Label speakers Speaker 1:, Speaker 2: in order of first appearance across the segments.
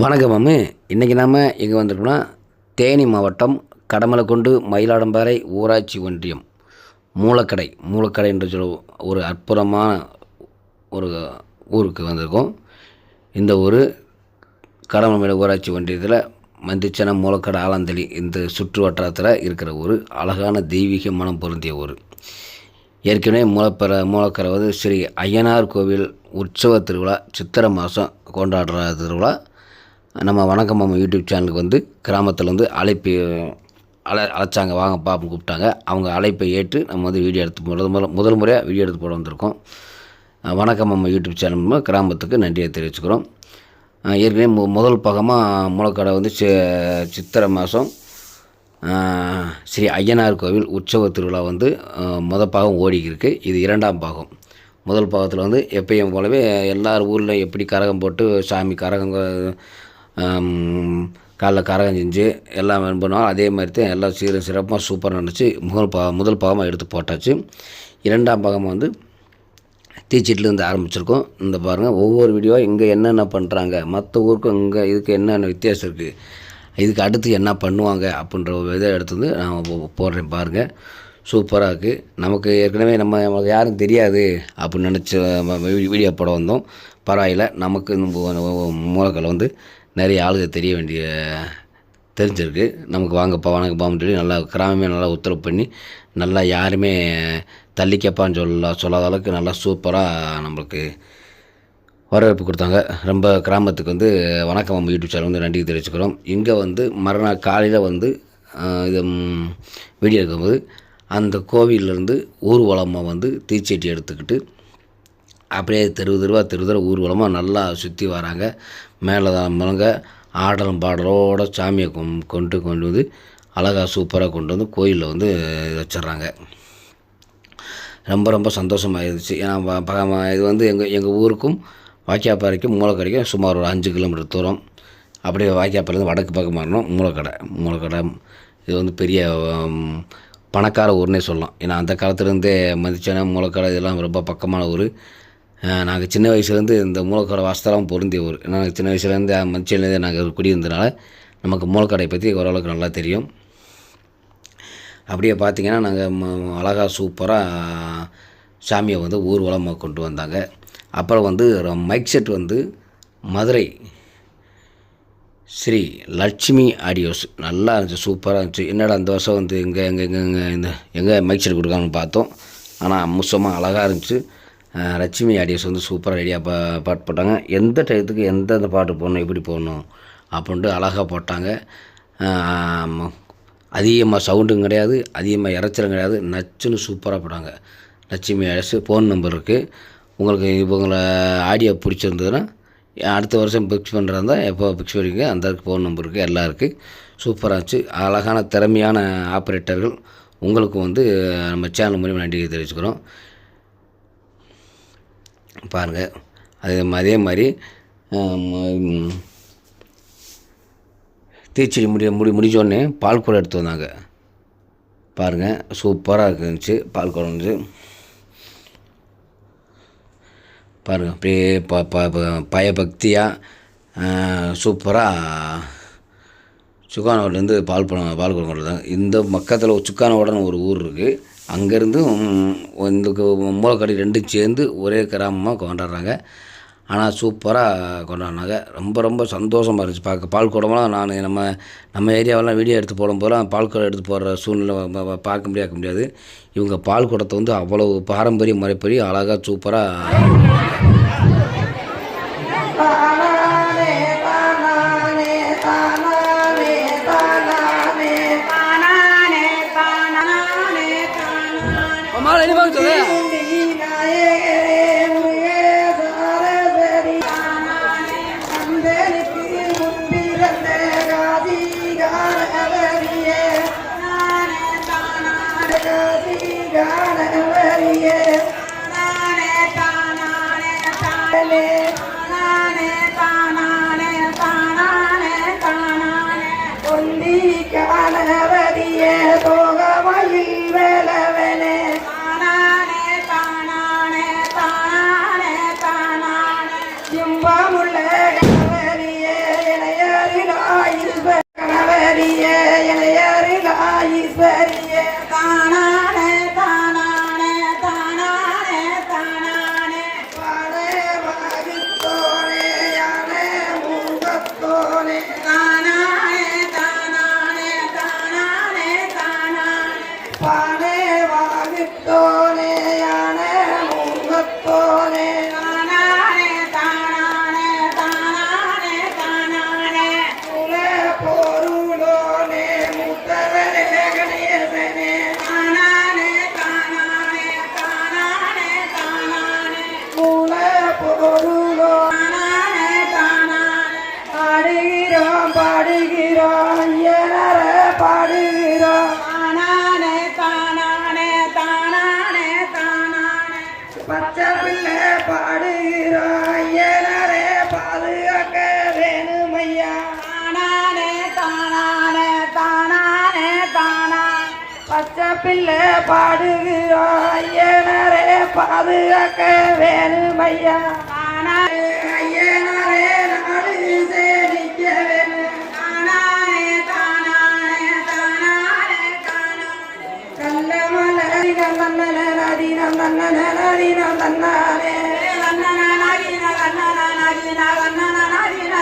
Speaker 1: வணக்கம் அம்மு. இன்றைக்கி நாம் எங்கே வந்திருக்கோம்னா தேனி மாவட்டம் கடமலைக்கொண்டு மயிலாடம்பாறை ஊராட்சி ஒன்றியம். மூலக்கடை மூலக்கடை என்று சொல்ல ஒரு அற்புதமான ஒரு ஊருக்கு வந்திருக்கோம். இந்த ஊர் கடமலை ஊராட்சி ஒன்றியத்தில் மந்திச்சனம் மூலக்கடை ஆலாந்தளி இந்த சுற்று வட்டாரத்தில் இருக்கிற ஊர். அழகான தெய்வீக மனம் பொருந்திய ஊர். ஏற்கனவே மூலப்பெற மூலக்கரை வந்து ஸ்ரீ ஐயனார் கோவில் உற்சவ திருவிழா சித்திரை மாதம் கொண்டாடுற திருவிழா. நம்ம வணக்கம் மாமா யூடியூப் சேனலுக்கு வந்து கிராமத்தில் வந்து அழைப்பு அழை அழைச்சாங்க வாங்க பாப்பா கூப்பிட்டாங்க. அவங்க அழைப்பை ஏற்று நம்ம வந்து வீடியோ எடுத்து முதல் முதல் முதல் முறையாக வீடியோ எடுத்து போட வந்திருக்கோம். வணக்கம் மாமா யூடியூப் சேனல் மூலமாக கிராமத்துக்கு நன்றியை தெரிவிச்சுக்கிறோம். ஏற்கனவே மு முதல் பாகமாக முளக்கடை வந்து சி சித்திரை மாதம் ஸ்ரீ ஐயனார் கோவில் உற்சவ திருவிழா வந்து முத பாகம் ஓடிக்கிருக்கு. இது இரண்டாம் பாகம். முதல் பாகத்தில் வந்து எப்பயும் போலவே எல்லார் ஊரில் எப்படி கரகம் போட்டு சாமி கரகம் காலைல கரகம் செஞ்சு எல்லாம் பண்ணுவோம் அதே மாதிரி தான் எல்லாம் சீர சிறப்பாக சூப்பராக நினச்சி முதல் பா முதல் பாகமாக எடுத்து போட்டாச்சு. இரண்டாம் பாகமாக வந்து தீச்சீட்டிலேருந்து ஆரம்பிச்சிருக்கோம். இந்த பாருங்கள் ஒவ்வொரு வீடியோவாக இங்கே என்னென்ன பண்ணுறாங்க மற்ற ஊருக்கும் இங்கே இதுக்கு என்னென்ன வித்தியாசம் இருக்குது இதுக்கு அடுத்து என்ன பண்ணுவாங்க அப்படின்ற ஒரு இதை எடுத்து வந்து நான் போடுறேன் பாருங்கள் சூப்பராக இருக்குது நமக்கு ஏற்கனவே நம்ம நமக்கு யாரும் தெரியாது அப்படின்னு நினச்ச வீடியோ போட வந்தோம். பரவாயில்ல நமக்கு இந்த வந்து நிறைய ஆளுக தெரிய வேண்டிய தெரிஞ்சிருக்கு. நமக்கு வாங்கப்பா வணக்கப்பான்னு சொல்லி நல்லா கிராமமே நல்லா உத்தரவு பண்ணி நல்லா யாருமே தள்ளிக்கப்பான்னு சொல்ல சொல்லாத அளவுக்கு நல்லா சூப்பராக நம்மளுக்கு வரவேற்பு கொடுத்தாங்க. ரொம்ப கிராமத்துக்கு வந்து வணக்கம் நம்ம யூடியூப் சேனல் வந்து நன்றி தெரிவிச்சுக்கிறோம். இங்கே வந்து மறுநாள் காலையில் வந்து இது வீடியோ எடுக்கும்போது அந்த கோவிலேருந்து ஊர்வலமாக வந்து தீச்சட்டி எடுத்துக்கிட்டு அப்படியே தெரு தெருவாக தெரு தெரு ஊர்வலமாக நல்லா சுற்றி வராங்க. மேலே தான் முழங்க ஆடலும் பாடலோட சாமியை கொம் கொண்டு கொண்டு வந்து அழகாக சூப்பராக கொண்டு வந்து கோயிலில் வந்து வச்சிடுறாங்க. ரொம்ப ரொம்ப சந்தோஷமாக இருந்துச்சு. ஏன்னா ப- இது வந்து எங்கள் எங்கள் ஊருக்கும் வாக்கியாப்பாறைக்கும் மூலக்கடைக்கும் சுமார் ஒரு அஞ்சு கிலோமீட்டர் தூரம். அப்படியே வாக்கியாப்பாறையிலேருந்து வடக்கு பக்கம் மாறணும் மூலக்கடை. மூலக்கடை இது வந்து பெரிய பணக்கார ஊர்னே சொல்லலாம். ஏன்னா அந்த காலத்துலேருந்தே மதிச்சனை மூலக்கடை இதெல்லாம் ரொம்ப பக்கமான ஊர். நாங்கள் சின்ன வயசுலேருந்து இந்த மூலக்கடை வாசத்தெல்லாம் பொருந்திய ஊர். ஏன்னா நாங்கள் சின்ன வயசுலேருந்து மஞ்சள்லேருந்து நாங்கள் குடியிருந்தனால நமக்கு மூலக்கடை பற்றி ஓரளவுக்கு நல்லா தெரியும். அப்படியே பார்த்தீங்கன்னா நாங்கள் அழகாக சூப்பராக சாமியை வந்து ஊர்வலமாக கொண்டு வந்தாங்க. அப்புறம் வந்து மைக் செட் வந்து மதுரை ஸ்ரீ லட்சுமி ஆடியோஸ். நல்லா இருந்துச்சு சூப்பராக இருந்துச்சு. என்னடா அந்த வருஷம் வந்து எங்கே எங்கே எங்கே எங்கே இந்த எங்கே மைக் செட் கொடுக்காங்கன்னு பார்த்தோம். ஆனால் அம்சமாக அழகாக இருந்துச்சு. லட்சுமி ஆடியோஸ் வந்து சூப்பராக ரெடியாக பா பாட்டு போட்டாங்க. எந்த டயத்துக்கு எந்தெந்த பாட்டு போடணும் எப்படி போடணும் அப்படின்ட்டு அழகாக போட்டாங்க. அதிகமாக சவுண்டும் கிடையாது அதிகமாக இறைச்சலும் கிடையாது. நச்சுன்னு சூப்பராக போட்டாங்க. லட்சுமி அரசு ஃபோன் நம்பர் இருக்குது உங்களுக்கு இப்போ உங்களை ஆடியோ பிடிச்சிருந்ததுன்னா அடுத்த வருஷம் பிக்ஸ் பண்ணுறதா எப்போ பிக்ஸ் பண்ணிக்கோங்க அந்த ஃபோன் நம்பர் இருக்குது எல்லாம் இருக்குது சூப்பராக இருந்துச்சு. அழகான திறமையான ஆப்ரேட்டர்கள் உங்களுக்கு வந்து நம்ம சேனல் மூலியமாக நன்றி தெரிவிச்சுக்கிறோம். பாருங்கள் அதே அதே மாதிரி தீச்செடி முடி முடி முடிஞ்சோடனே பால் குடம் எடுத்து வந்தாங்க. பாருங்கள் சூப்பராக இருந்துச்சு பால் குடம் வந்து. பாருங்கள் அப்படியே ப ப ப- பயபக்தியாக சூப்பராக சுக்கானோடலேருந்து பால் பழம் பால் குடம் கொண்டு இந்த பக்கத்தில் சுக்கானோடன்னு ஒரு ஊர் இருக்குது அங்கேருந்தும் இந்த மூலக்கடி ரெண்டும் சேர்ந்து ஒரே கிராமமாக கொண்டாடுறாங்க. ஆனால் சூப்பராக கொண்டாடினாங்க. ரொம்ப ரொம்ப சந்தோஷமாக இருந்துச்சு. பார்க்க பால்குடம்லாம் நான் நம்ம நம்ம ஏரியாவெல்லாம் வீடியோ எடுத்து போடும்போதெல்லாம் பால் குடம் எடுத்து போடுற சூழ்நிலை பார்க்க முடியாது முடியாது. இவங்க பால் குடத்தை வந்து அவ்வளோ பாரம்பரிய முறைப்படி அழகாக சூப்பராக
Speaker 2: பச்சை பிள்ளை பாடுகிறோம் ஐயனாரே பாதுகாக்க வேணும் ஐயா தானானே ஐயனாரே நாடு சேமிக்க வேணும். தானானே தானானே தானானே தானானே கல்லமல கல்லமல நதினம் தன்னன நதினம் தன்னானே கண்ணன நதின கண்ணன நதின நதின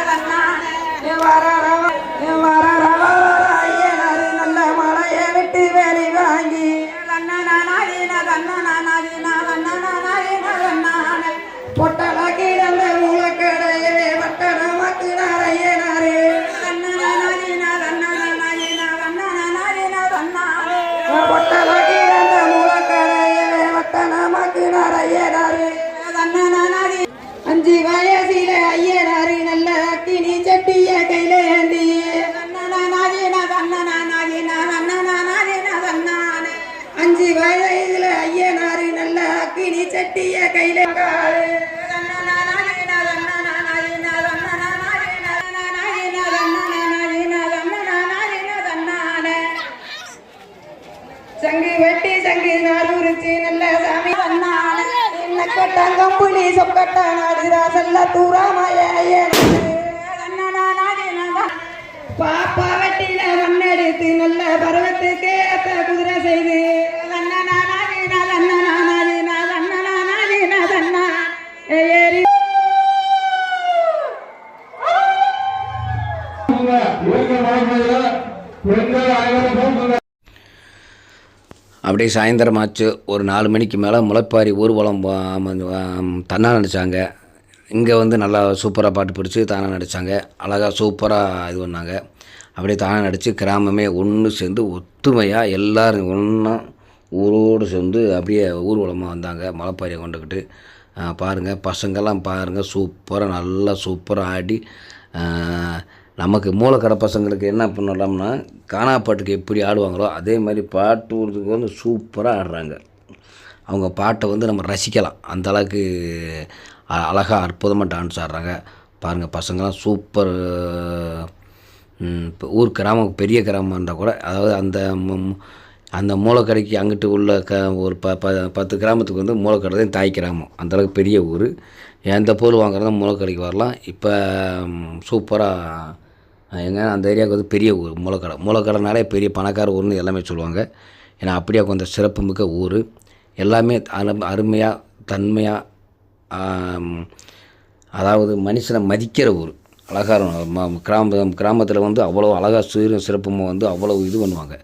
Speaker 2: கட்டிய கண்ணானே சங்கு வெட்டி சங்கு நாரூரிச்சு நல்ல சாமி என்ன கொட்டான் கம்புலி சொக்கட்ட நாடுறா செல்ல தூராமய பாப்பா வெட்டின மண்ணெடுத்து நல்ல பருவத்துக்கு ஏத்த குதிரை செய்து.
Speaker 1: அப்படியே சாயந்தரமாச்சு ஒரு நாலு மணிக்கு மேலே முளைப்பாரி ஊர்வலம் தன்னாக நடித்தாங்க இங்கே வந்து நல்லா சூப்பராக பாட்டு பிடிச்சி தானாக நடித்தாங்க அழகாக சூப்பராக இது பண்ணாங்க. அப்படியே தானாக நடித்து கிராமமே ஒன்று சேர்ந்து ஒத்துமையாக எல்லோரும் ஒன்றா ஊரோடு சேர்ந்து அப்படியே ஊர்வலமாக வந்தாங்க மலைப்பாரியை கொண்டுக்கிட்டு பாருங்கள் பசங்கள்லாம் பாருங்கள் சூப்பராக நல்லா சூப்பராக ஆடி நமக்கு மூலக்கடை பசங்களுக்கு என்ன பண்ணலாம்னா கானா பாட்டுக்கு எப்படி ஆடுவாங்களோ அதே மாதிரி பாட்டுறதுக்கு வந்து சூப்பராக ஆடுறாங்க. அவங்க பாட்டை வந்து நம்ம ரசிக்கலாம். அந்த அளவுக்கு அ- அழகா அற்புதமாக டான்ஸ் ஆடுறாங்க. பாருங்கள் பசங்களாம் சூப்பர் இப்போ ஊர் கிராமம் பெரிய கிராமம் இருந்தால் கூட அதாவது அந்த அந்த மூலக்கடைக்கு அங்கிட்டு உள்ள க ஒரு ப ப பத்து கிராமத்துக்கு வந்து மூலக்கடை தான் தாய் கிராமம். அந்தளவுக்கு பெரிய ஊர். எந்த பொருள் வாங்குறதா மூலக்கடைக்கு வரலாம். இப்போ சூப்பராக எங்க அந்த ஏரியாவுக்கு வந்து பெரிய ஊர் மூலக்கடை. மூலக்கடைனாலே பெரிய பணக்கார ஊர்னு எல்லாமே சொல்லுவாங்க. ஏன்னா அப்படியே கொஞ்சம் சிறப்புமிக்க ஊர். எல்லாமே அரு அருமையாக தன்மையாக அதாவது மனுஷனை மதிக்கிற ஊர். அழகாக ம கிராம கிராமத்தில் வந்து அவ்வளோ அழகாக சீரும் சிறப்புமும் வந்து அவ்வளோ இது பண்ணுவாங்க.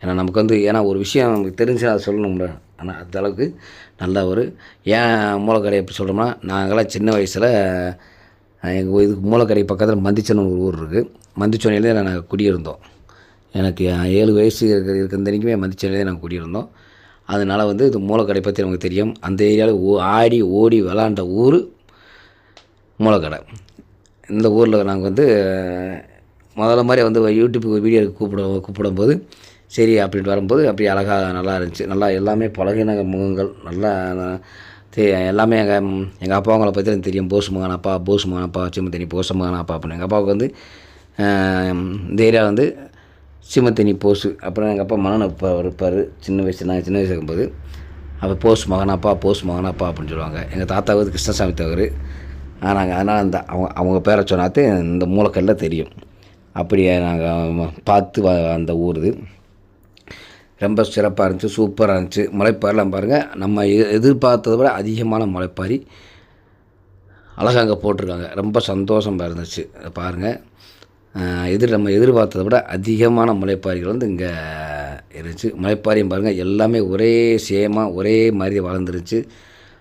Speaker 1: ஏன்னா நமக்கு வந்து ஏன்னா ஒரு விஷயம் நமக்கு தெரிஞ்சு அதை சொல்லணும்ல. ஆனால் அந்த அளவுக்கு நல்ல ஒரு ஏன் மூலக்கடை எப்படி சொல்கிறோம்னா நாங்களாம் சின்ன வயசில் எங்கள் இதுக்கு மூலக்கரை பக்கத்தில் மந்திச்சன்னு ஒரு ஊர் இருக்குது மந்திச்சோனையிலே நாங்கள் குடியிருந்தோம். எனக்கு ஏழு வயசு இருக்க இருக்கிற மந்திச்சோனையிலே நாங்கள் குடியிருந்தோம். அதனால் வந்து இது மூலக்கடை பற்றி நமக்கு தெரியும். அந்த ஏரியாவில் ஓ ஆடி ஓடி விளாண்ட ஊர் மூலக்கடை இந்த ஊரில் நாங்கள் வந்து முதல்ல மாதிரி வந்து யூடியூப்புக்கு வீடியோ கூப்பிட கூப்பிடும்போது சரி அப்படின்ட்டு வரும்போது அப்படி அழகாக நல்லா இருந்துச்சு. நல்லா எல்லாமே பழகின முகங்கள். நல்லா எல்லாமே எங்கள் எங்கள் அப்பாவங்களை பற்றி எனக்கு தெரியும். போஸ் மகன் அப்பா போஸ் மகன் அப்பா சிம்மத்தனி போஸ் மகன் அப்படின்னு. எங்கள் அப்பாவுக்கு வந்து இந்த ஏரியா வந்து சிம்மத்தனி போஸு. அப்புறம் எங்கள் அப்பா மனன் அப்பா இருப்பார். சின்ன வயசு நான் சின்ன வயசு இருக்கும்போது அப்போ போஸ் மகனாப்பா போஸ் மகனாப்பா அப்படின்னு சொல்லுவாங்க. எங்கள் தாத்தா வந்து கிருஷ்ணசாமி தவிர நாங்கள் அதனால் அந்த அவங்க அவங்க பேரை சொன்னாத்தே இந்த மூலக்கல்ல தெரியும். அப்படியே நாங்கள் பார்த்து வ- அந்த ஊர் இது. ரொம்ப சிறப்பாக இருந்துச்சு சூப்பராக இருந்துச்சு. மலைப்பாரிலாம் பாருங்கள் நம்ம எ- எதிர்பார்த்ததை விட அதிகமான மலைப்பாரி அழகாக அங்கே போட்டிருக்காங்க. ரொம்ப சந்தோஷமாக இருந்துச்சு. பாருங்கள் எதிர் நம்ம எதிர்பார்த்ததை விட அதிகமான மலைப்பாரிகள் வந்து இங்கே இருந்துச்சு. மலைப்பாரியும் பாருங்கள் எல்லாமே ஒரே சேமாக ஒரே மாதிரி வளர்ந்துருச்சு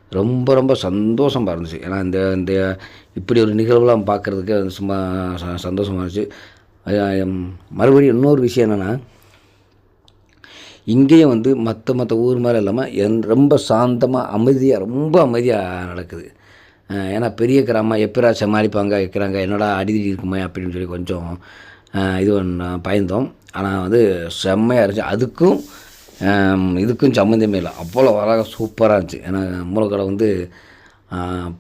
Speaker 1: ரொம்ப ரொம்ப சந்தோஷமாக இருந்துச்சு. ஏன்னா இந்த இந்த இப்படி ஒரு நிகழ்வுலாம் பார்க்குறதுக்கு வந்து சும்மா ச- இருந்துச்சு. மறுபடியும் இன்னொரு விஷயம் என்னென்னா இங்கேயும் வந்து மற்ற மற்ற ஊர் மாதிரி இல்லாமல் என் ரொம்ப சாந்தமாக அமைதியாக ரொம்ப அமைதியாக நடக்குது. ஏன்னா பெரிய கிராமம் எப்பரா சமாளிப்பாங்க வைக்கிறாங்க என்னடா அடிதடி இருக்குமே அப்படின்னு சொல்லி கொஞ்சம் இது பண்ண பயந்தோம். ஆனால் வந்து செம்மையாக இருந்துச்சு. அதுக்கும் இதுக்கும் சம்மந்தமே இல்லை. அவ்வளோ அழகாக சூப்பராக இருந்துச்சு. ஏன்னா மூலக்கடை வந்து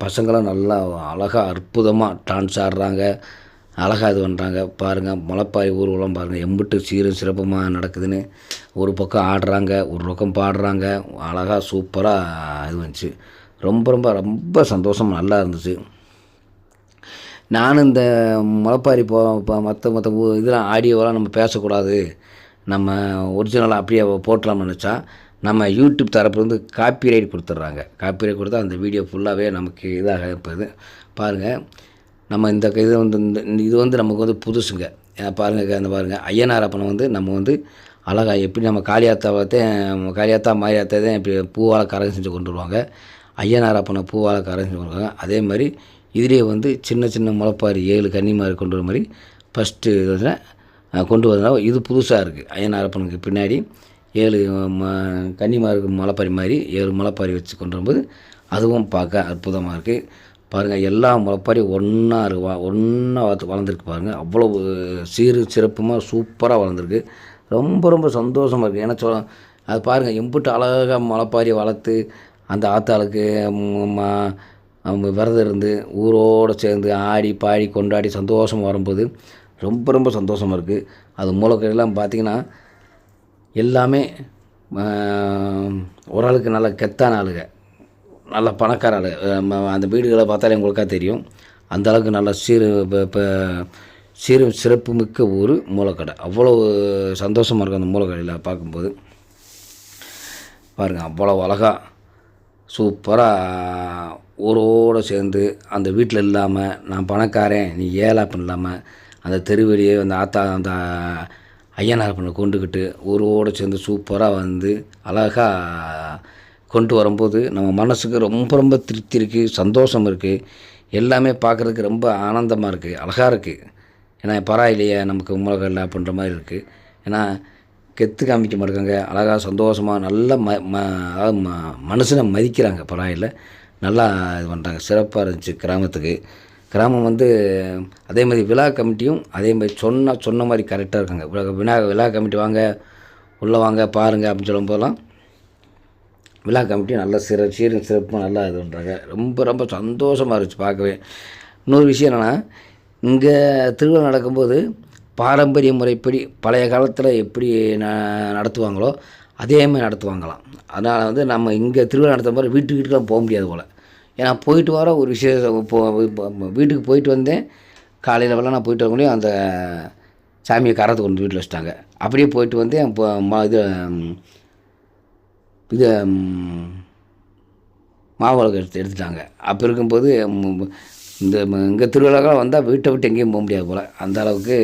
Speaker 1: பசங்களாம் நல்லா அழகாக அற்புதமாக டான்ஸ் ஆடுறாங்க. அழகாக இது பண்ணுறாங்க பாருங்கள் முளைப்பாரி ஊர்வலம் பாருங்கள் எம்பிட்டு சீரும் சிறப்புமாக நடக்குதுன்னு ஒரு பக்கம் ஆடுறாங்க ஒரு பக்கம் பாடுறாங்க. அழகாக சூப்பராக இது வந்துச்சு. ரொம்ப ரொம்ப ரொம்ப சந்தோஷம் நல்லா இருந்துச்சு. நானும் இந்த முளைப்பாரி போ இப்போ மற்ற மற்ற இதெல்லாம் ஆடியோவெல்லாம் நம்ம பேசக்கூடாது. நம்ம ஒரிஜினலாக அப்படியே போட்டலாம்னு நினச்சா நம்ம யூடியூப் தரப்புலேருந்து காப்பிரைட் கொடுத்துட்றாங்க. காப்பிரைட் கொடுத்தா அந்த வீடியோ ஃபுல்லாகவே நமக்கு இதாக இருப்பது. பாருங்கள் நம்ம இந்த இது வந்து இந்த இது வந்து நமக்கு வந்து புதுசுங்க. பாருங்கள் அந்த பாருங்கள் ஐயனார் அப்பனை வந்து நம்ம வந்து அழகா எப்படி நம்ம காளியாத்தாவத்தையும் காளியாத்தா மாரியாத்தான் இப்படி பூவால் கரகம் செஞ்சு கொண்டு வருவாங்க. ஐயனார் அப்பனை பூவால் கரகம் செஞ்சு கொண்டு வருவாங்க. அதே மாதிரி இதுலேயே வந்து சின்ன சின்ன முளைப்பாரி ஏழு கன்னிமாரி கொண்டு வர மாதிரி ஃபஸ்ட்டு இதில் கொண்டு வந்தா இது புதுசாக இருக்குது ஐயனார் அப்பனுக்கு பின்னாடி ஏழு ம கன்னிமாருக்கு முளைப்பாரி மாதிரி ஏழு முளைப்பாரி வச்சு கொண்டு வரும்போது அதுவும் பார்க்க அற்புதமாக இருக்குது பாருங்கள் எல்லா முளைப்பாரி ஒன்றா இருக்குவா ஒன்றா வளர்த்து வளர்ந்துருக்கு பாருங்கள் அவ்வளோ சீரு சிறப்புமாக சூப்பராக வளர்ந்துருக்கு. ரொம்ப ரொம்ப சந்தோஷமாக இருக்குது ஏன்னா சொ அது பாருங்கள் எம்பிட்டு அழகாக முளைப்பாரி வளர்த்து அந்த ஆத்தாளுக்கு ம- விரதம் இருந்து ஊரோடு சேர்ந்து ஆடி பாடி கொண்டாடி சந்தோஷமாக வரும்போது ரொம்ப ரொம்ப சந்தோஷமாக இருக்குது அது மூலக்கடையெல்லாம் பார்த்திங்கன்னா எல்லாமே ஆஹ், ஒரு ஆளுக்கு நல்ல கெத்தான ஆளுங்க. நல்ல பணக்கார ம- அந்த வீடுகளை பார்த்தாலே உங்களுக்காக தெரியும். அந்த அளவுக்கு நல்ல சீர் இப்போ சீரும் சிறப்பு மிக்க ஊர் மூலக்கடை. அவ்வளோ சந்தோஷமாக இருக்கும் அந்த மூலக்கடையில் பார்க்கும்போது. பாருங்கள் அவ்வளோ அழகாக சூப்பராக ஊரோடு சேர்ந்து அந்த வீட்டில் இல்லாமல் நான் பணக்காரன் நீ ஏழாப்பன் இல்லாமல் அந்த தெருவெளியே அந்த ஆத்தா அந்த ஐயனார் பண்ண கொண்டுக்கிட்டு ஊரோடு சேர்ந்து சூப்பராக வந்து அழகாக கொண்டு வரும்போது நம்ம மனசுக்கு ரொம்ப ரொம்ப திருப்தி இருக்குது சந்தோஷம் இருக்குது எல்லாமே பார்க்குறதுக்கு ரொம்ப ஆனந்தமாக இருக்குது அழகாக இருக்குது ஏன்னா பரவாயில்லையே நமக்கு மூலக்கடலை அப்படின்ற மாதிரி இருக்குது ஏன்னா கெத்து காமிக்க மாட்டாங்க அழகாக சந்தோஷமாக நல்ல ம ம அதாவது ம மனுஷனை மதிக்கிறாங்க பரவாயில்ல நல்லா இது பண்ணுறாங்க சிறப்பாக இருந்துச்சு கிராமத்துக்கு. கிராமம் வந்து அதே மாதிரி விழா கமிட்டியும் அதே மாதிரி சொன்ன சொன்ன மாதிரி கரெக்டாக இருக்காங்க. விழா விழா கமிட்டி வாங்க உள்ளே வாங்க பாருங்கள் அப்படின்னு சொல்லும்போதெல்லாம் விழா கமிட்டி நல்ல சிற சீரும் சிறப்பும் நல்லா இது பண்ணுறாங்க ரொம்ப ரொம்ப சந்தோஷமாக இருந்துச்சு பார்க்கவே. இன்னொரு விஷயம் என்னென்னா இங்கே திருவிழா நடக்கும்போது பாரம்பரிய முறைப்படி பழைய காலத்தில் எப்படி ந நடத்துவாங்களோ அதே மாதிரி நடத்துவாங்களாம். அதனால் வந்து நம்ம இங்கே திருவிழா நடத்தும் போது வீட்டுக்கு வீட்டுக்கெலாம் போக முடியாது போல். ஏன்னா போயிட்டு வர ஒரு விசேஷம் இப்போ வீட்டுக்கு போயிட்டு வந்தேன். காலையில் வரலாம் நான் போயிட்டு வர முடியும் அந்த சாமியை கரத்தை கொண்டு வீட்டில் வச்சுட்டாங்க. அப்படியே போயிட்டு வந்து இது இது ம், மாவிளக்கு எடுத்து எடுத்துட்டாங்க. அப்போ இருக்கும்போது இந்த இங்கே திருவிழாக்கெல்லாம் வந்தால் வீட்டை விட்டு எங்கேயும் போக முடியாது போல். அந்த அளவுக்கு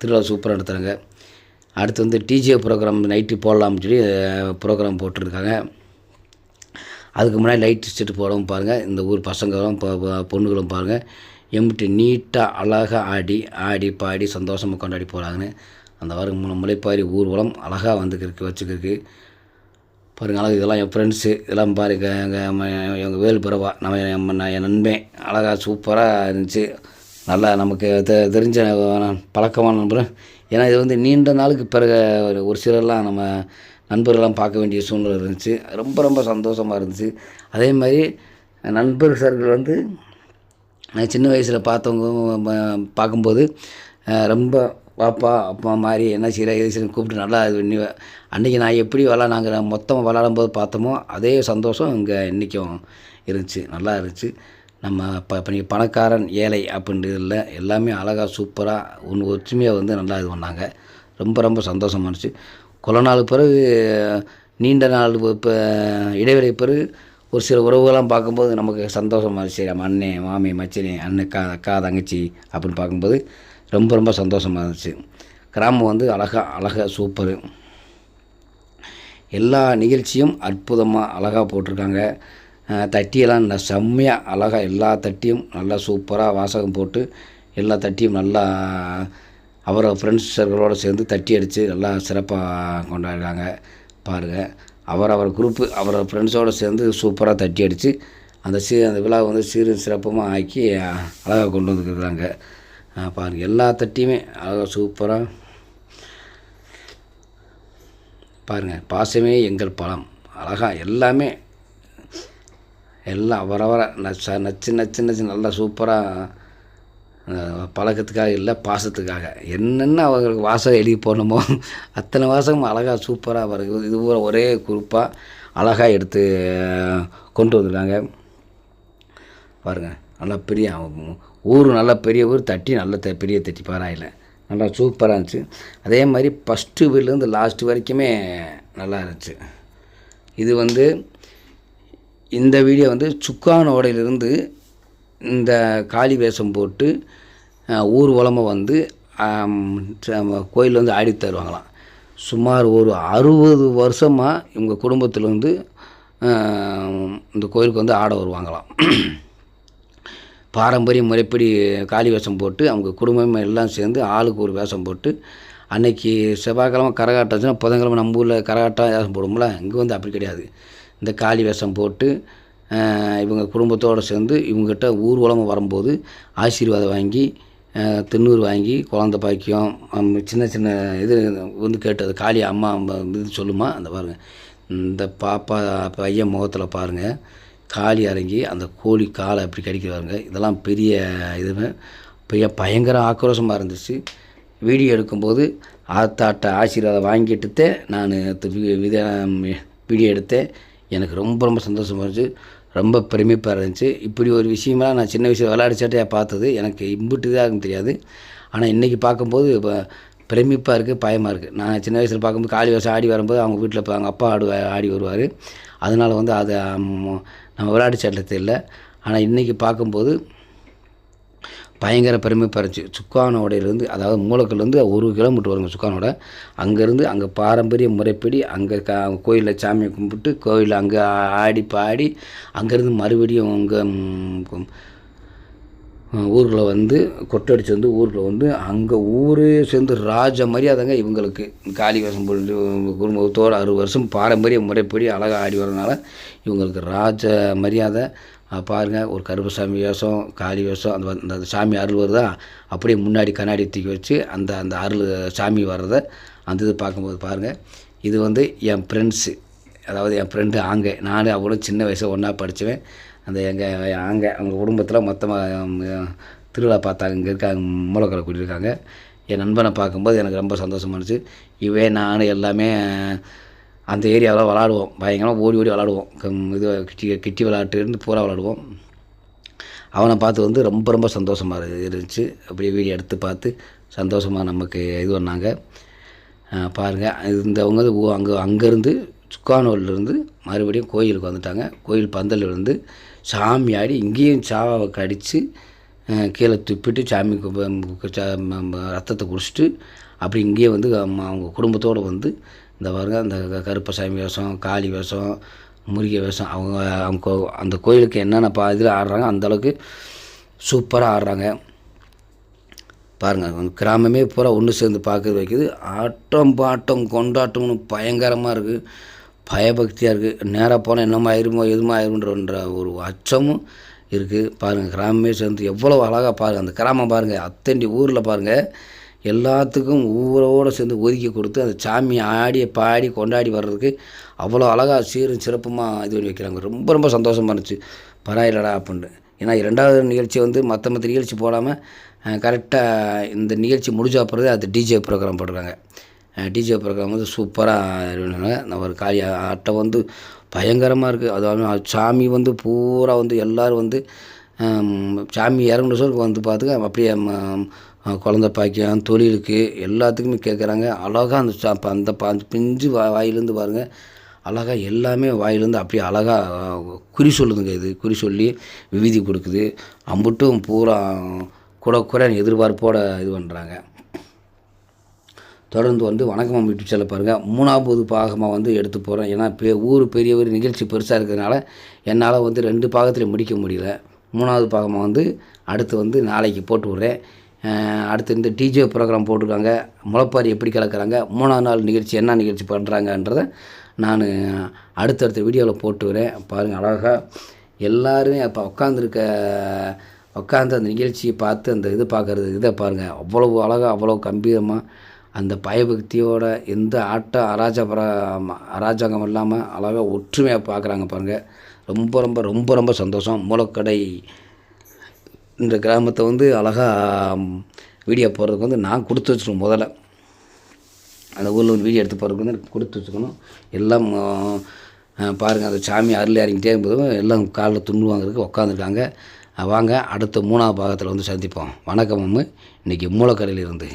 Speaker 1: திருவிழா சூப்பராக நடத்துகிறாங்க அடுத்து வந்து டிஜே ப்ரோக்ராம் நைட்டு போடலாம்னு சொல்லி ப்ரோக்ராம் போட்டிருக்காங்க. அதுக்கு முன்னாடி லைட் செட்டு போடவும் பாருங்கள் இந்த ஊர் பசங்களும் பொண்ணுகளும் பாருங்கள் எம்பிட்டு நீட்டாக அழகாக ஆடி ஆடி பாடி சந்தோஷமாக கொண்டாடி போகிறாங்கன்னு அந்த வாரம் மூணு முளைப்பாரி ஊர்வலம் அழகாக வந்துக்கிருக்கு வச்சுக்கிருக்கு. பாருங்கள் அழகு இதெல்லாம் என் ஃப்ரெண்ட்ஸு இதெல்லாம் பாருங்க எங்கள் எங்கள் வேலு பிறவா நம்ம நம்ம நான் என் நண்பன். அழகாக சூப்பராக இருந்துச்சு. நல்லா நமக்கு தெ தெரிஞ்ச பழக்கமான நண்பர். ஏன்னா இது வந்து நீண்ட நாளுக்கு பிறகு ஒரு- சிலர்லாம் நம்ம நண்பர்கள்லாம் பார்க்க வேண்டிய சூழ்நிலை இருந்துச்சு. ரொம்ப ரொம்ப சந்தோஷமாக இருந்துச்சு. அதே மாதிரி நண்பர் சர்கள் வந்து நான் சின்ன வயசில் பார்த்தவங்க பார்க்கும்போது ரொம்ப பாப்பா அப்பா மாதிரி என்ன செய்கிற எது செய்யணும் கூப்பிட்டு நல்லா இது பண்ணி அன்றைக்கி நான் எப்படி விளாட நாங்கள் மொத்தமாக விளாடும் போது பார்த்தோமோ அதே சந்தோஷம் இங்கே இன்றைக்கும் இருந்துச்சு நல்லா இருந்துச்சு. நம்ம இப்போ இப்போ நீங்கள் பணக்காரன் ஏழை அப்படின்றது இல்லை எல்லாமே அழகாக சூப்பராக ஒன்று ஒற்றுமையாக வந்து நல்லா இது பண்ணாங்க. ரொம்ப ரொம்ப சந்தோஷமாக இருந்துச்சு. கொலை நாள் பிறகு நீண்ட நாள் இப்போ இடைவெளி பிறகு ஒரு சில உறவுகள்லாம் பார்க்கும்போது நமக்கு சந்தோஷமாக இருந்துச்சு. நம்ம அண்ணன் மாமி மச்சினி அண்ணன் அக்கா அக்கா தங்கச்சி அப்படின்னு பார்க்கும்போது ரொம்ப ரொம்ப சந்தோஷமாக இருந்துச்சு. கிராமம் வந்து அழகாக அழகாக சூப்பரு. எல்லா நிகழ்ச்சியும் அற்புதமாக அழகாக போட்டிருக்காங்க. தட்டியெல்லாம் ந செம்மையாக அழகாக எல்லா தட்டியும் நல்லா சூப்பராக வாசகம் போட்டு எல்லா தட்டியும் நல்லா அவரை ஃப்ரெண்ட்ஸ் சர்க்கிளோடு சேர்ந்து தட்டி அடித்து நல்லா சிறப்பாக கொண்டாடுறாங்க. பாருங்கள் அவர் அவர் குரூப்பு அவரோட ஃப்ரெண்ட்ஸோடு சேர்ந்து சூப்பராக தட்டி அடித்து அந்த சீ அந்த விழாவை வந்து சீரும் சிறப்புமாக ஆக்கி அழகாக கொண்டு வந்துருக்குறாங்க பாருங்கள் எல்லா தட்டியுமே அழகாக சூப்பராக பாருங்கள் பாசமே எங்கள் பழம். அழகாக எல்லாமே எல்லாம் அவரவர நச்ச நச்சு நச்சு நச்சு நல்லா சூப்பராக பழக்கத்துக்காக இல்லை பாசத்துக்காக. என்னென்ன அவங்களுக்கு வாசகம் எழுதி போடணுமோ அத்தனை வாசகம் அழகாக சூப்பராக வருது இது பூரா ஒரே குரூப்பாக அழகாக எடுத்து கொண்டு வந்துருக்காங்க. பாருங்கள் நல்லா பெரிய ஊர் நல்லா பெரிய ஊர் தட்டி நல்ல த பெரிய தட்டி பாராயில் நல்லா சூப்பராக இருந்துச்சு. அதே மாதிரி ஃபஸ்ட்டு வீட்லேருந்து லாஸ்ட் வரைக்குமே நல்லா இருந்துச்சு. இது வந்து இந்த வீடியோ வந்து சுக்கானோடையிலிருந்து இந்த காளி வேஷம் போட்டு ஊர்வலமாக வந்து கோயில் வந்து ஆடி தருவாங்களாம். சுமார் ஒரு அறுபது வருஷமாக இவங்க குடும்பத்தில் வந்து இந்த கோயிலுக்கு வந்து ஆட வருவாங்களாம். பாரம்பரிய முறைப்படி காளி வேஷம் போட்டு அவங்க குடும்பம் எல்லாம் சேர்ந்து ஆளுக்கு ஒரு வேஷம் போட்டு அன்னைக்கு செவ்வாய்க்கிழமை கரகாட்டம்னா புதன்கிழமை நம்ம ஊரில் கரகாட்டம் வேஷம் போடுவோம்ல இங்கே வந்து அப்படி கிடையாது. இந்த காளி வேஷம் போட்டு இவங்க குடும்பத்தோடு சேர்ந்து இவங்ககிட்ட ஊர்வலமாக வரும்போது ஆசீர்வாதம் வாங்கி தின்னூர் வாங்கி குழந்த பாக்கியம் சின்ன சின்ன இது வந்து கேட்டது. காளி அம்மா அம்மா இது சொல்லுமா அந்த பாருங்கள் இந்த பாப்பா பையன் முகத்தில் பாருங்கள் காளி இறங்கி அந்த கோழி காலை அப்படி கடிக்கிறாங்க இதெல்லாம் பெரிய இது பெரிய பயங்கர ஆக்ரோஷமாக இருந்துச்சு. வீடியோ எடுக்கும்போது ஆத்தாட்ட ஆசீர்வாதம் வாங்கிட்டு நான் வித வீடியோ எடுத்தேன். எனக்கு ரொம்ப ரொம்ப சந்தோஷமாக இருந்துச்சு. ரொம்ப பெருமைப்பாக இருந்துச்சு. இப்படி ஒரு விஷயமெல்லாம் நான் சின்ன விஷயம் விளையாடிச்சாட்டையாக பார்த்தது எனக்கு இம்புட்டு தான் தெரியாது. ஆனால் இன்றைக்கி பார்க்கும்போது இப்போ பிரமிப்பாக இருக்குது பயமாக இருக்குது நான் சின்ன வயசில் பார்க்கும்போது காளி வருஷம் ஆடி வரும்போது அவங்க வீட்டில் இப்போ அவங்க அப்பா ஆடு ஆடி வருவார். அதனால் வந்து அதை நம்ம விளையாட்டு சட்டத்தை இல்லை. ஆனால் இன்றைக்கி பார்க்கும்போது பயங்கர பெருமை பறிச்சு சுக்கானோடையிலேருந்து அதாவது மூலக்கல்லேருந்து ஒரு கிலோமீட்டர் வருங்க சுக்கானோட அங்கேருந்து அங்கே பாரம்பரிய முறைப்படி அங்கே க கோயிலில் சாமியை கும்பிட்டு கோயிலில் அங்கே ஆடி பாடி அங்கேருந்து மறுபடியும் அங்கே ஊரில் வந்து கொட்டடிச்சு வந்து ஊரில் வந்து அங்கே ஊரே சேர்ந்து ராஜ மரியாதைங்க இவங்களுக்கு. காளி வேஷம் போட்டு குடும்பத்தோடு அறுபது வருஷம் பாரம்பரிய முறைப்படி அழகாக ஆடி வரதுனால இவங்களுக்கு ராஜ மரியாதை. பாருங்கள் ஒரு கருப்பசாமி வேஷம் காளி வேஷம் அந்த அந்த சாமி அருள் வருதா? அப்படியே முன்னாடி கண்ணாடி தூக்கி வச்சு அந்த அந்த அருள் சாமி வர்றதை அந்த இது பார்க்கும்போது பாருங்கள் இது வந்து என் ஃப்ரெண்ட்ஸு அதாவது என் ஃப்ரெண்டு ஆங்க. நானும் அவளும் சின்ன வயசில் ஒன்றா படித்தவன் அந்த எங்கள் அங்கே அவங்க குடும்பத்தில் மொத்தமாக திருவிழா பார்த்தாங்க. இங்கே இருக்காங்க மூலக்கரை கூட்டியிருக்காங்க. என் நண்பனை பார்க்கும்போது எனக்கு ரொம்ப சந்தோஷமா இருந்துச்சு. இவன் நான் எல்லாமே அந்த ஏரியாவில் விளாடுவோம். பயங்கரமாக ஓடி ஓடி விளாடுவோம். இது கிட்டி கிட்டி விளாட்டுலேருந்து பூரா விளாடுவோம். அவனை பார்த்து வந்து ரொம்ப ரொம்ப சந்தோஷமாக இருந்துச்சு. அப்படியே வீடியோ எடுத்து பார்த்து சந்தோஷமாக நமக்கு இது பண்ணாங்க. பாருங்கள் இந்தவங்க வந்து அங்கே அங்கேருந்து சுக்கானூர்லேருந்து மறுபடியும் கோயிலுக்கு வந்துட்டாங்க. கோயில் பந்தல் இருந்து சாமி ஆடி இங்கேயும் சாவை கடித்து கீழே துப்பிட்டு சாமி சா- ரத்தத்தை குடிச்சிட்டு அப்படி இங்கேயே வந்து அவங்க குடும்பத்தோடு வந்து இந்த பாருங்க அந்த க- கருப்பசாமி வேஷம் காளி வேஷம் முருகை வேஷம் அவங்க அவங்க கோ- அந்த கோயிலுக்கு என்னென்ன பா இதில் ஆடுறாங்க அந்தளவுக்கு சூப்பராக ஆடுறாங்க. பாருங்கள் கிராமமே பூரா ஒன்று சேர்ந்து பார்க்குறது வைக்குது. ஆட்டம் பாட்டம் கொண்டாட்டம்னு பயங்கரமாக இருக்குது பயபக்தியாக இருக்குது நேராக போனால் என்னமோ ஆயிருமோ எதுமோ ஆயிரும்ன்ற ஒரு அச்சமும் இருக்குது பாருங்கள் கிராமமே சேர்ந்து எவ்வளோ அழகாக பாருங்கள் அந்த கிராமம் பாருங்கள் அத்தண்டி ஊரில் பாருங்கள் எல்லாத்துக்கும் ஊரோடு சேர்ந்து ஒதுக்கி கொடுத்து அந்த சாமி ஆடி பாடி கொண்டாடி வர்றதுக்கு அவ்வளோ அழகாக சீரும் சிறப்புமாக இது பண்ணி வைக்கிறாங்க. ரொம்ப ரொம்ப சந்தோஷமாக இருந்துச்சு. பரவாயில்லடா அப்படின்ட்டு ஏன்னா இரண்டாவது நிகழ்ச்சி வந்து மற்ற மற்ற நிகழ்ச்சி போடாமல் கரெக்டாக இந்த நிகழ்ச்சி முடிஞ்ச அப்புறம் அது டிஜே ப்ரோக்ராம் போடுறாங்க. டிஜே ப்ரோக்ராம் வந்து சூப்பராக நம்ம ஒரு காளி ஆட்டம் வந்து பயங்கரமாக இருக்குது அதாவது சாமி வந்து பூரா வந்து எல்லோரும் வந்து சாமி இறங்குற சொல்லுக்கு வந்து பார்த்துக்க அப்படியே குழந்த பாக்கியம் தொழிலுக்கு எல்லாத்துக்குமே கேட்குறாங்க அழகாக அந்த சா அந்த பா பிஞ்சு வா வாயிலேருந்து பாருங்கள் அழகாக எல்லாமே வாயிலேருந்து அப்படியே அழகாக குறி சொல்லுதுங்க இது. குறி சொல்லி விவிதி கொடுக்குது. அம்புட்டும் பூரா கூட கூட எதிர்பார்ப்போடு இது பண்ணுறாங்க தொடர்ந்து வந்து வணக்கமாக யூடியூப் சேனல் பாருங்கள் மூணாவது பாகமாக வந்து எடுத்து போகிறேன் ஏன்னா பெ ஊர் பெரிய ஒரு நிகழ்ச்சி பெருசாக இருக்கிறதுனால என்னால் வந்து ரெண்டு பாகத்தில் முடிக்க முடியல. மூணாவது பாகமாக வந்து அடுத்து வந்து நாளைக்கு போட்டு விட்றேன். அடுத்து இந்த டிஜே ப்ரோக்ராம் போட்டிருக்காங்க. முளைப்பாரி எப்படி கலக்கிறாங்க? மூணாவது நாள் நிகழ்ச்சி என்ன நிகழ்ச்சி பண்ணுறாங்கன்றதை நான் அடுத்தடுத்த வீடியோவில் போட்டு வரேன் பாருங்கள் அழகாக எல்லாருமே அப்போ உட்காந்துருக்க உட்காந்து அந்த நிகழ்ச்சியை பார்த்து அந்த இது பார்க்குறது இதை பாருங்கள் அவ்வளோ அழகாக அவ்வளோ கம்பீரமாக அந்த பயபக்தியோட எந்த ஆட்ட அராஜபர அராஜகம் இல்லாமல் அழகாக ஒற்றுமையாக பார்க்குறாங்க பாருங்கள் ரொம்ப ரொம்ப ரொம்ப ரொம்ப சந்தோஷம். மூலக்கடை இந்த கிராமத்தை வந்து அழகாக வீடியோ போடுறதுக்கு வந்து நான் கொடுத்து வச்சுருக்கேன் முதல்ல. அந்த ஊரில் வந்து வீடியோ எடுத்து போகிறதுக்கு வந்து கொடுத்து வச்சுக்கணும் எல்லாம் பாருங்கள் அந்த சாமி அருள் இறங்கிட்டே இருக்கும்போது எல்லாம் காலில் துண்டு வாங்குறதுக்கு உட்காந்துருக்காங்க வாங்க அடுத்த மூணாவது பாகத்தில் வந்து சந்திப்போம். வணக்கம் அம்மு. இன்றைக்கி மூலக்கடையில் இருந்து